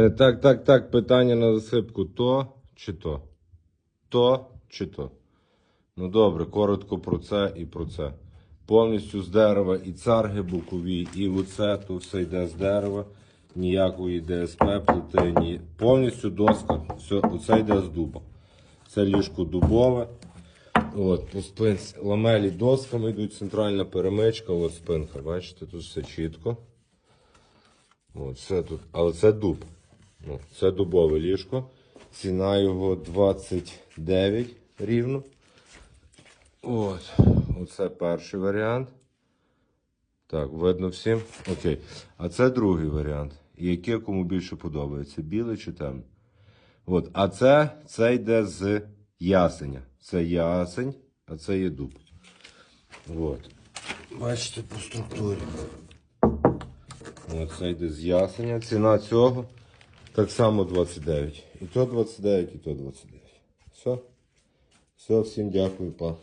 Е, Так, так, так, питання на засипку. То чи то? То чи то? Ну добре, коротко про це і про це. Повністю з дерева і царги бокові, і оце, то все йде з дерева. Ніякої ДСП плити. Повністю доска, все, оце йде з дуба. Це ліжко дубове. От, по спинці ламелі досками йдуть, центральна перемичка, от спинка. Бачите, тут все чітко. От, все тут. Але це дуб. Ну, це дубове ліжко. Ціна його 29 рівно. От. Оце перший варіант. Так, видно всім. Окей. А це другий варіант. І яке кому більше подобається? Білий чи темний? От. А це, це йде з ясеня. Це ясень, а це є дуб. От. Бачите по структурі. Оце йде з ясеня. Ціна цього так само 29. І то 29, і то 29. Все. Все, всім дякую, па.